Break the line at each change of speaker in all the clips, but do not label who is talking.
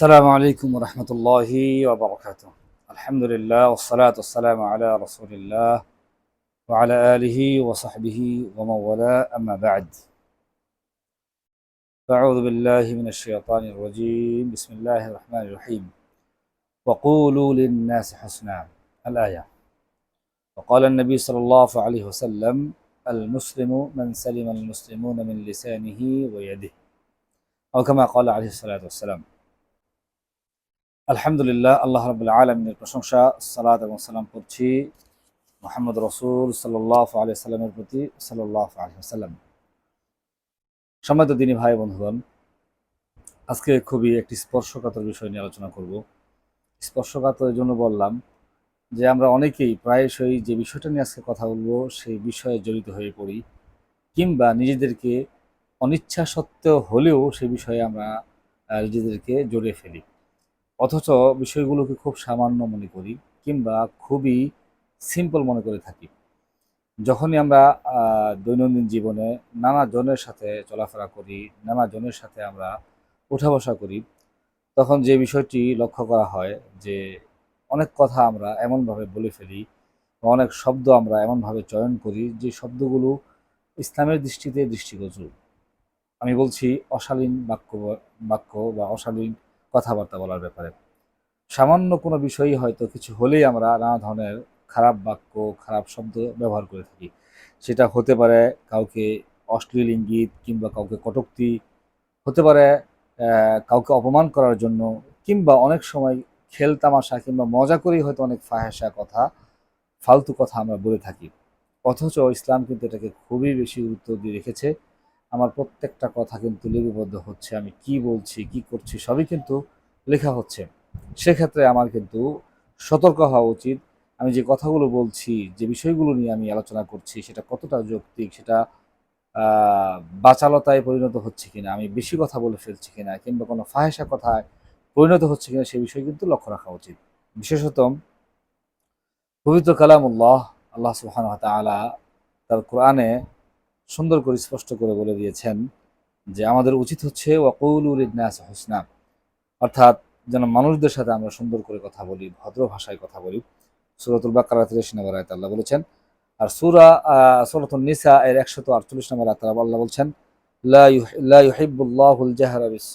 السلام عليكم ورحمة الله وبركاته. الحمد لله والصلاة والسلام على رسول الله وعلى آله وصحبه ومن والاه. أما بعد أعوذ بالله من الشيطان الرجيم. بسم الله الرحمن الرحيم. وقولوا للناس حسنا. الآية وقال النبي صلى الله عليه وسلم المسلم من سلم المسلمون من لسانه ويده. أو كما قال عليه الصلاة والسلام আলহামদুলিল্লাহ, আল্লাহ রাবুল্লাহ আলমিনের প্রশংসা সালাদ এবং সালাম করছি মোহাম্মদ রসুল সাল্লাহ আলি সাল্লামের প্রতি সাল্লাহ আলি সাল্লাম সম্মানিত দিনী ভাই বন্ধুগণ, আজকে খুবই একটি স্পর্শকাতর বিষয় নিয়ে আলোচনা করব। স্পর্শকাতরের জন্য বললাম যে আমরা অনেকেই প্রায়শই যে বিষয়টা নিয়ে আজকে কথা বলব সেই বিষয়ে জড়িত হয়ে পড়ি, কিংবা নিজেদেরকে অনিচ্ছা সত্ত্বেও হলেও সে বিষয়ে আমরা নিজেদেরকে জড়িয়ে ফেলি। অথচ বিষয়গুলোকে খুব সামান্য মনে করি কিংবা খুবই সিম্পল মনে করে থাকি। যখনই আমরা দৈনন্দিন জীবনে নানা জনের সাথে চলাফেরা করি, নানা জনের সাথে আমরা উঠা বসা করি, তখন যে বিষয়টি লক্ষ্য করা হয় যে অনেক কথা আমরা এমনভাবে বলে ফেলি বা অনেক শব্দ আমরা এমনভাবে চয়ন করি যে শব্দগুলো ইসলামের দৃষ্টিতে দৃষ্টিগোচর। আমি বলছি অশালীন বাক্য বাক্য বা অশালীন কথাবার্তা বলার ব্যাপারে। সামান্য কোনো বিষয়ই হয়তো কিছু হলেই আমরা নানা ধরনের খারাপ বাক্য, খারাপ শব্দ ব্যবহার করে থাকি। সেটা হতে পারে কাউকে অশ্লীল ইঙ্গিত কিংবা কাউকে কটূক্তি, হতে পারে কাউকে অপমান করার জন্য কিংবা অনেক সময় খেল তামাশা কিংবা মজা করেই হয়তো অনেক ফাহেসা কথা, ফালতু কথা আমরা বলে থাকি। অথচ ইসলাম কিন্তু এটাকে খুবই বেশি গুরুত্ব দিয়ে রেখেছে। আমার প্রত্যেকটা কথা কিন্তু লিপিবদ্ধ হচ্ছে, আমি কি বলছি, কি করছি, সবই কিন্তু লেখা হচ্ছে। সেক্ষেত্রে আমার কিন্তু সতর্ক হওয়া উচিত। আমি যে কথাগুলো বলছি, যে বিষয়গুলো নিয়ে আমি আলোচনা করছি, সেটা কতটা যৌক্তিক, সেটা বাচালতায় পরিণত হচ্ছে কিনা, আমি বেশি কথা বলে ফেলছি কিনা, কিংবা কোনো ফাহেসা কথায় পরিণত হচ্ছে কিনা, সে বিষয়ে কিন্তু লক্ষ্য রাখা উচিত। বিশেষত পবিত্র কালামুল্লাহ, আল্লাহ তাআলা তার কোরআনে সুন্দর করে স্পষ্ট করে বলে দিয়েছেন যে আমাদের উচিত হচ্ছে ওয়াকুলুল ইন্নাস হোসনা। অর্থাৎ যেন মানুষদের সাথে আমরা সুন্দর করে কথা বলি, ভদ্র ভাষায় কথা বলি। সুরতুল বাকারা তিরিশ নম্বর আয়তে আল্লাহ বলেছেন, আর সুরা সুরতুল নিসা এর একশত আটচল্লিশ নম্বর আয়তে আল্লাহ বলছেন জাহরা বিস,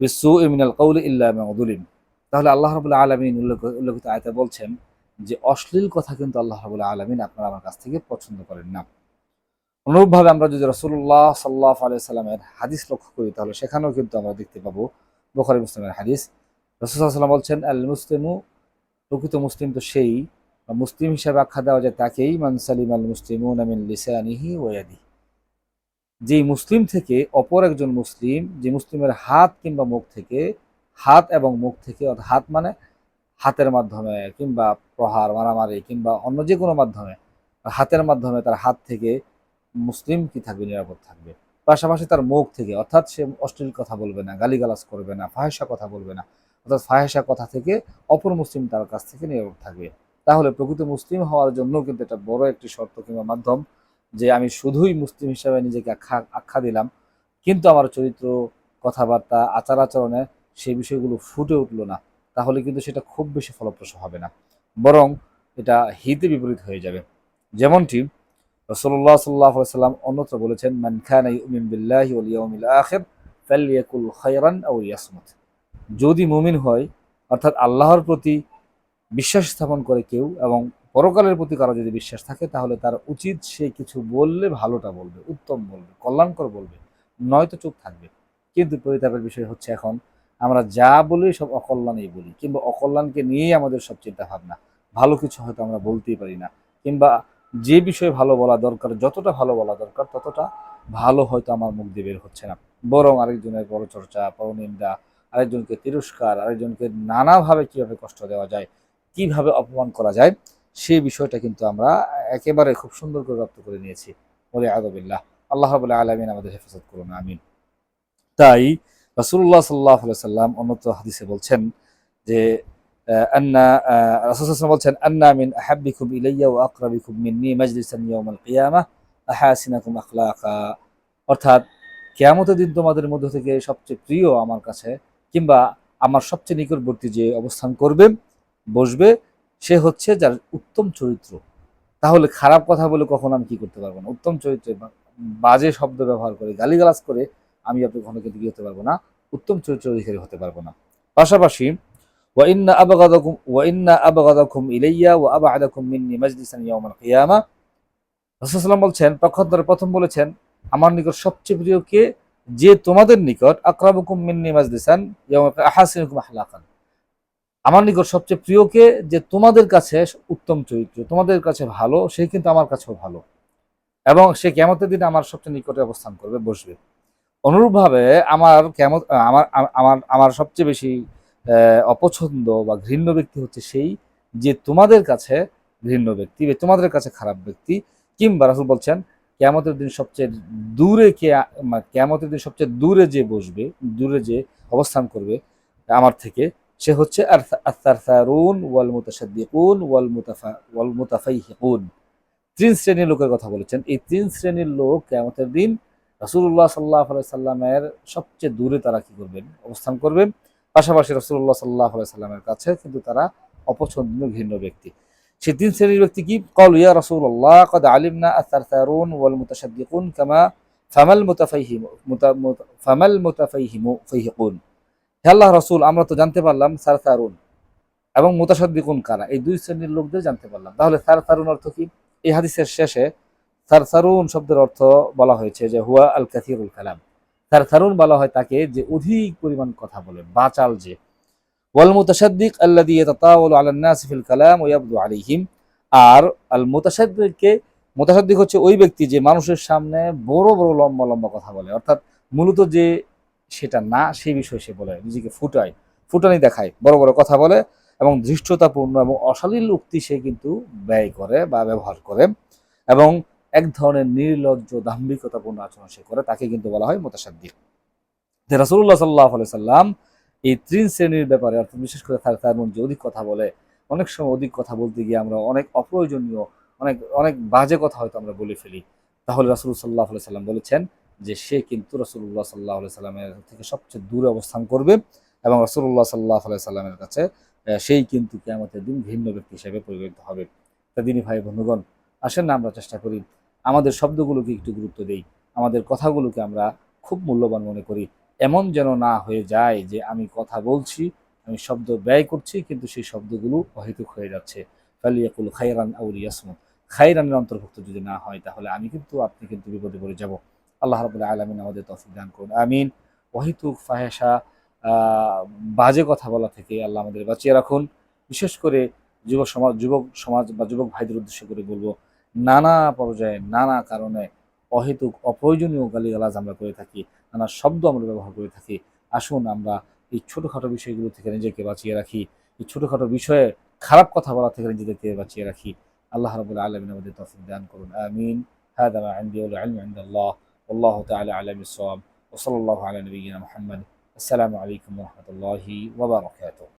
বিসসুই মিনাল কওলি ইল্লা মা যুলিম তাহলে আল্লাহ রাব্বুল আলামিন উল্লেখ- উল্লেখিত আয়তা বলছেন যে অশ্লীল কথা কিন্তু আল্লাহ রাব্বুল আলামিন আপনারা আমার কাছ থেকে পছন্দ করেন না। অনুরূপভাবে আমরা যদি রসুল্লাহ সাল্লাহ আলিয়া সাল্লামের হাদিস লক্ষ্য করি, তাহলে সেখানেও কিন্তু আমরা দেখতে পাবো বোখারি মুসলিমের হাদিস। রসুল্লাহাম বলছেন আল মুসলিমু প্রকৃত মুসলিম তো সেই, বা মুসলিম হিসাবে আখ্যা দেওয়া যায় তাকেই, মান সালিম আল মুসলিমু লিসানিহি ওয়াদি যে মুসলিম থেকে অপর একজন মুসলিম, যে মুসলিমের হাত কিংবা মুখ থেকে, হাত এবং মুখ থেকে, অর্থাৎ হাত মানে হাতের মাধ্যমে কিংবা প্রহার, মারামারি কিংবা অন্য যে কোনো মাধ্যমে, হাতের মাধ্যমে তার হাত থেকে মুসলিম কি থাকবে, নিরাপদ থাকবে? পাশাপাশি তার মুখ থেকে, অর্থাৎ সে অশ্লীল কথা বলবে না, গালিগালাজ করবে না ফাহেসা কথা বলবে না, অর্থাৎ ফাহেসা কথা থেকে অপর মুসলিম তার কাছ থেকে নিরাপদ থাকবে। তাহলে প্রকৃত মুসলিম হওয়ার জন্য কিন্তু এটা বড় একটি শর্ত কিংবা মাধ্যম যে আমি শুধুই মুসলিম হিসাবে নিজেকে আখ্যা আখ্যা দিলাম, কিন্তু আমার চরিত্র, কথাবার্তা, আচার আচরণে সেই বিষয়গুলো ফুটে উঠল না, তাহলে কিন্তু সেটা খুব বেশি ফলপ্রসূ হবে না। বরং এটা হিতে বিপরীত হয়ে যাবে। যেমনটি রসল্লাহ সাল্লাহ সাল্লাম অন্যত্র বলেছেন, মান খানা ইউমিন বিল্লাহি ওয়াল ইয়াউমিল আখির ফালইয়াকুল খায়রান যদি মুমিন হয়, অর্থাৎ আল্লাহর প্রতি বিশ্বাস স্থাপন করে কেউ এবং পরকালের প্রতি কারও যদি বিশ্বাস থাকে, তাহলে তার উচিত সে কিছু বললে ভালোটা বলবে, উত্তম বলবে, কল্যাণকর বলবে, নয়তো চুপ থাকবে। কিন্তু পরিতাপের বিষয় হচ্ছে এখন, আমরা যা বলি সব অকল্যাণই বলি, কিংবা অকল্যাণকে নিয়েই আমাদের সব চিন্তা ভাবনা ভালো কিছু হয়তো আমরা বলতেই পারি না, কিংবা যে বিষয়ে ভালো বলা দরকার, যতটা ভালো বলা দরকার, ততটা ভালো হয়তো আমার মুখ দিয়ে বের হচ্ছে না। বরং আরেকজনের বড় চর্চা পরনিন্দা আরেকজনকে তিরস্কার, আরেকজনকে নানাভাবে কীভাবে কষ্ট দেওয়া যায়, কীভাবে অপমান করা যায় সেই বিষয়টা কিন্তু আমরা একেবারে খুব সুন্দর করে রপ্ত করে নিয়েছি। বলে আদবিল্লাহ আল্লাহ বলে আলমিন আমাদের হেফাজত করুন, আমিন। তাই রাসুল্লাহ সাল্লাহ সাল্লাম অন্যত্র হাদিসে বলছেন যে আন্না রাসূল বলছেন আন্না মিন আহাব্বিকুম ইলাইয়া ওয়া আকরাবিকুম মিন্নি মাজলিসান ইয়াউমাল কিয়ামাহ আহাসিনাকুম আখলাকা অর্থাৎ কিয়ামতের দিন তোমাদের মধ্য থেকে সবচেয়ে প্রিয় আমার কাছে কিংবা আমার সবচেয়ে নিকটবর্তী যে অবস্থান করবে, বসবে, সে হচ্ছে যার উত্তম চরিত্র। তাহলে খারাপ কথা বলে কখনো আমি কি করতে পারব না? উত্তম চরিত্রে বাজে শব্দ ব্যবহার করে, গালিগালাজ করে আমি আপনি কখনো কিন্তু কি হতে পারব না? উত্তম চরিত্র অধিকারী হতে পারব না। পাশাপাশি وإن أبغضكم وإن أبغضكم إلي وأبعدكم مني مجلسا يوم القيامة রাসূলুল্লাহ বলছেন পক্ষান্তরে প্রথম বলেছেন আমার নিকট সবচেয়ে প্রিয় কে যে তোমাদের নিকট আকরাবুকুম মিন্নি মাজলিসান ইয়াউম আহাসিনুকুম আখলাকান আমার নিকট সবচেয়ে প্রিয় কে যে তোমাদের কাছে উত্তম চরিত্র তোমাদের কাছে ভালো সে কিন্তু আমার কাছেও ভালো এবং সে কেমতের দিনে আমার সবচেয়ে নিকটে অবস্থান করবে বসবে অনুরূপভাবে আমার কেমন আমার আমার আমার সবচেয়ে বেশি আহ, অপছন্দ বা ঘৃণ্য ব্যক্তি হচ্ছে সেই যে তোমাদের কাছে ঘৃণ্য ব্যক্তি তোমাদের কাছে খারাপ ব্যক্তি। কিংবা রাসুল বলছেন, কেয়ামতের দিন সবচেয়ে দূরে কেয়ামতের দিন সবচেয়ে দূরে যে বসবে, দূরে যে অবস্থান করবে আমার থেকে, সে হচ্ছে ওয়াল ওয়াল মুতাফা, ওয়াল তিন শ্রেণির লোকের কথা বলেছেন। এই তিন শ্রেণির লোক কেয়ামতের দিন রাসূলুল্লাহ সাল্লাহ সাল্লামের সবচেয়ে দূরে তারা কি করবেন? অবস্থান করবেন। পাশাপাশি রসুল্লাহ সাল্লাহ সাল্লামের কাছে কিন্তু তারা অপছন্দনীয় ভিন্ন ব্যক্তি। সে তিন শ্রেণির ব্যক্তি কি? কল, ইয়া রসুল্লাহ কদ আলিমনা আসার তারুন ওয়াল মুতাসাদ্দিকুন কামা ফামাল মুতাফাইহিম ফামাল মুতাফাইহিমু ফাইহিকুন হে আল্লাহ রসুল, আমরা তো জানতে পারলাম সার তারুন এবং মুতাসাদ্দিকুন কারা। এই দুই শ্রেণির লোকদের জানতে পারলাম। তাহলে সার তারুন অর্থ কি? এই হাদিসের শেষে সার সারুন শব্দের অর্থ বলা হয়েছে যে, হুয়া আল কাসিরুল কালাম। সারসারুন বলা হয় তাকে যে অধিক পরিমাণ কথা বলে, বাচাল যে। ওয়াল মুতাসাদ্দিক আল্লাযী ইয়াতাতাওয়ালু আলান নাস ফিল কালাম ওয়া ইয়াবদু আলাইহিম। আর আল মুতাসাদ্দিককে মুতাসাদ্দিক হচ্ছে ওই ব্যক্তি যে মানুষের সামনে বড় বড়, লম্বা লম্বা কথা বলে। অর্থাৎ মূলত যে সেটা না, সেই বিষয়ে সে বলে, নিজেকে ফুটায়, ফুটানি দেখায়, বড় বড় কথা বলে এবং ধৃষ্টতাপূর্ণ এবং অশালীল উক্তি সে কিন্তু ব্যয় করে বা ব্যবহার করে। এবং এক ধরনের নির্লজ্জ দাম্ভিকতাপূর্ণ আচরণ সে করে, তাকে কিন্তু বলা হয় মোতাসাদ্দিক। রাসুল্লাহ সাল্লাহ সাল্লাম এই তিন শ্রেণির ব্যাপারে, অর্থাৎ বিশেষ করে তার তার মধ্যে অধিক কথা বলে, অনেক সময় অধিক কথা বলতে গিয়ে আমরা অনেক অপ্রয়োজনীয়, অনেক অনেক বাজে কথা হয়তো আমরা বলে ফেলি। তাহলে রাসুল সাল্লাহ সাল্লাম বলেছেন যে সে কিন্তু রসুল্লাহ সাল্লাহ সাল্লামের থেকে সবচেয়ে দূরে অবস্থান করবে এবং রসুল্লাহ সাল্লাহ সাল্লামের কাছে সেই কিন্তু কেমতের দিন ভিন্ন ব্যক্তি হিসেবে পরিগণিত হবে। তা দিনী ভাই বন্ধুগণ, আসেন না, আমরা চেষ্টা করি আমাদের শব্দগুলোকে একটু গুরুত্ব দেই। আমাদের কথাগুলোকে আমরা খুব মূল্যবান মনে করি। এমন যেন না হয়ে যায় যে আমি কথা বলছি, আমি শব্দ ব্যয় করছি, কিন্তু সেই শব্দগুলো অহেতুক হয়ে যাচ্ছে। ফালিয়াকুল খাইরান আউল ইয়াসমুদ খাইরানের অন্তর্ভুক্ত যদি না হয়, তাহলে আমি কিন্তু, আপনি কিন্তু বিপদে পড়ে যাব। আল্লাহ রাবুল্লাহ আলমিন আমাদের তফিক দান করুন। আমিন। অহেতুক ফাহেসা বাজে কথা বলা থেকে আল্লাহ আমাদের বাঁচিয়ে রাখুন। বিশেষ করে যুবক সমাজ যুবক সমাজ বা যুবক ভাইদের উদ্দেশ্য করে বলব নানা পর্যায়ে নানা কারণে অহেতুক অপ্রয়োজনীয় গালিগালাজ আমরা করে থাকি নানা শব্দ আমরা ব্যবহার করে থাকি আসুন আমরা এই ছোটোখাটো বিষয়গুলো থেকে নিজেকে বাঁচিয়ে রাখি এই ছোটোখাটো বিষয়ে খারাপ কথা বলা থেকে নিজেদেরকে বাঁচিয়ে রাখি আল্লাহ রবুল আলমিন আমাদের তফিক দান করুন আমিন هذا ما عندي والعلم عند الله والله تعالى أعلم بالصواب وصلى الله على نبينا محمد السلام عليكم ورحمة الله وبركاته